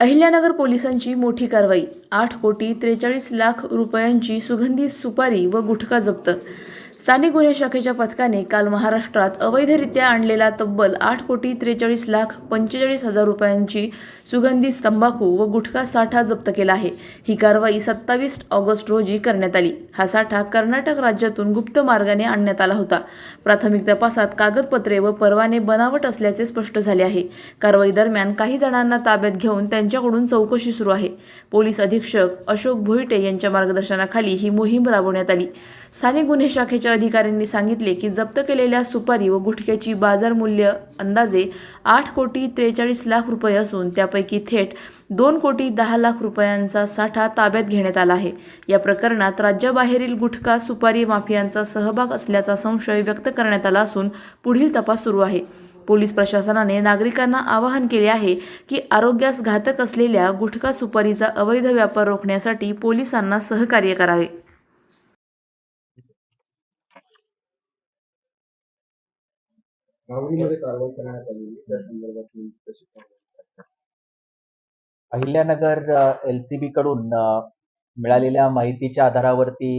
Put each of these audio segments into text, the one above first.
अहिल्यानगर पोलिसांची मोठी कारवाई. आठ कोटी त्रेचाळीस लाख रुपयांची सुगंधी सुपारी व गुटखा जप्त स्थानिक गुन्हे शाखेच्या पथकाने काल महाराष्ट्रात अवैधरित्या आणलेला तब्बल आठ कोटी त्रेचाळीस लाख पंचेचाळीस हजार रुपयांची सुगंधी तंबाखू व गुटखा साठा जप्त केला आहे. ही कारवाई सत्तावीस ऑगस्ट रोजी करण्यात आली. हा साठा कर्नाटक राज्यातून गुप्त मार्गाने आणण्यात आला होता. प्राथमिक तपासात कागदपत्रे व परवाने बनावट असल्याचे स्पष्ट झाले आहे. कारवाई दरम्यान काही जणांना ताब्यात घेऊन त्यांच्याकडून चौकशी सुरू आहे. पोलीस अधीक्षक अशोक भोईटे यांच्या मार्गदर्शनाखाली ही मोहीम राबवण्यात आली. स्थानिक गुन्हे शाखेच्या अधिकाऱ्यांनी सांगितले की जप्त केलेल्या सुपारी व गुटख्याची बाजार मूल्य अंदाजे आठ कोटी त्रेचाळीस लाख रुपये असून त्यापैकी थेट दोन कोटी दहा लाख रुपयांचा साठा ताब्यात घेण्यात आला आहे. या प्रकरणात राज्याबाहेरील गुटखा सुपारी माफियांचा सहभाग असल्याचा संशय व्यक्त करण्यात आला असून पुढील तपास सुरू आहे. पोलीस प्रशासनाने नागरिकांना आवाहन केले आहे की आरोग्यास घातक असलेल्या गुटखा सुपारीचा अवैध व्यापार रोखण्यासाठी पोलिसांना सहकार्य करावे. मावळीमध्ये कारवाई करण्यात आली त्या संदर्भात अहिल्यानगर एलसीबी कडून मिळालेल्या माहितीच्या आधारावरती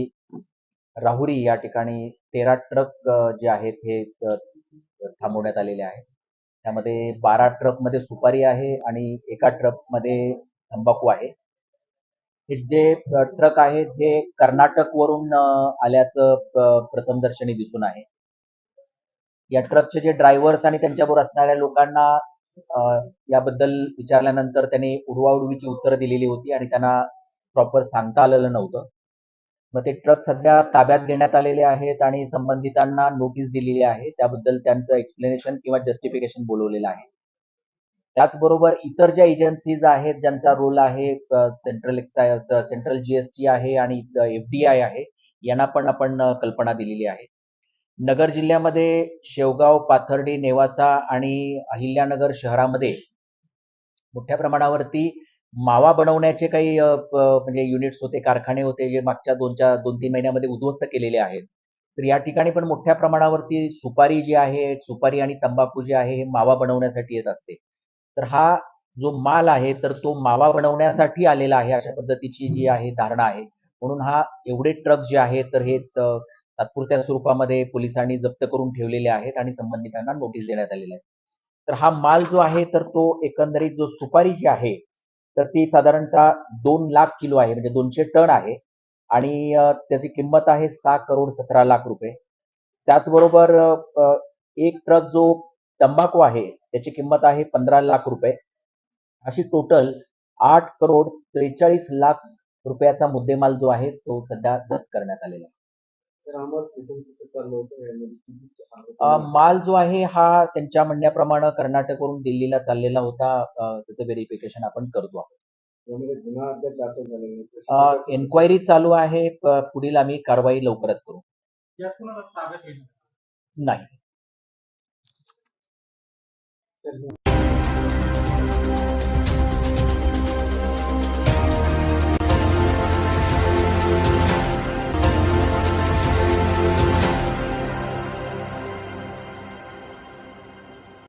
राहुरी या ठिकाणी तेरा ट्रक जे आहेत हे थांबवण्यात आलेले आहेत. त्यामध्ये बारा ट्रकमध्ये सुपारी आहे आणि एका ट्रकमध्ये तंबाखू आहे. हे जे ट्रक आहेत हे कर्नाटक वरून आल्याचं प्रथमदर्शनी दिसून आहे. या ट्रकचे जे ड्रायव्हर्स आणि त्यांच्याबरोबर असणाऱ्या लोकांना याबद्दल विचारल्यानंतर त्यांनी उडवाउडवीची उत्तरं दिलेली होती आणि त्यांना प्रॉपर सांगता आलेलं नव्हतं. मग ते ट्रक सध्या ताब्यात घेण्यात आलेले आहेत आणि संबंधितांना नोटीस दिलेली आहे. त्याबद्दल त्यांचं एक्सप्लेनेशन किंवा जस्टिफिकेशन बोलवलेलं आहे. त्याचबरोबर इतर ज्या एजन्सीज आहेत ज्यांचा रोल आहे सेंट्रल एक्साय सेंट्रल जीएसटी आहे आणि एफडीआय आहे यांना पण आपण कल्पना दिलेली आहे. नगर जिल्ह्यामध्ये शेवगाव पाथर्डी नेवासा आणि अहिल्यानगर शहरामध्ये मोठ्या प्रमाणावरती मावा बनवण्याचे काही म्हणजे युनिट्स होते कारखाने होते जे मागच्या दोन चार दोन तीन महिन्यामध्ये उद्ध्वस्त केलेले आहेत. तर या ठिकाणी पण मोठ्या प्रमाणावरती सुपारी जी आहे सुपारी आणि तंबाखू जे आहे हे मावा बनवण्यासाठी येत असते. तर हा जो माल आहे तर तो मावा बनवण्यासाठी आलेला आहे अशा पद्धतीची जी आहे धारणा आहे. म्हणून हा एवढे ट्रक जे आहेत तर हे तात्पुरत्या स्वरूपामध्ये पोलिसांनी जप्त करून ठेवलेले आहेत आणि संबंधितांना नोटीस देण्यात आलेल्या आहे. तर हा माल जो आहे तर तो एकंदरीत जो सुपारी जी आहे तर ती साधारणतः दोन लाख किलो आहे म्हणजे दोनशे टन आहे. आणि त्याची किंमत आहे सहा करोड सतरा लाख रुपये. त्याचबरोबर एक ट्रक जो तंबाखू आहे त्याची किंमत आहे पंधरा लाख रुपये. अशी टोटल आठ करोड त्रेचाळीस लाख रुपयाचा मुद्देमाल जो आहे तो सध्या जप्त करण्यात आलेला आहे. माल जो आहे हा त्यांच्या म्हणण्याप्रमाणे कर्नाटकवरून दिल्लीला चाललेला होता. त्याचं व्हेरिफिकेशन आपण करतो आहोत. एन्क्वायरी चालू आहे. पुढील आम्ही कारवाई लवकरच करू. नाही.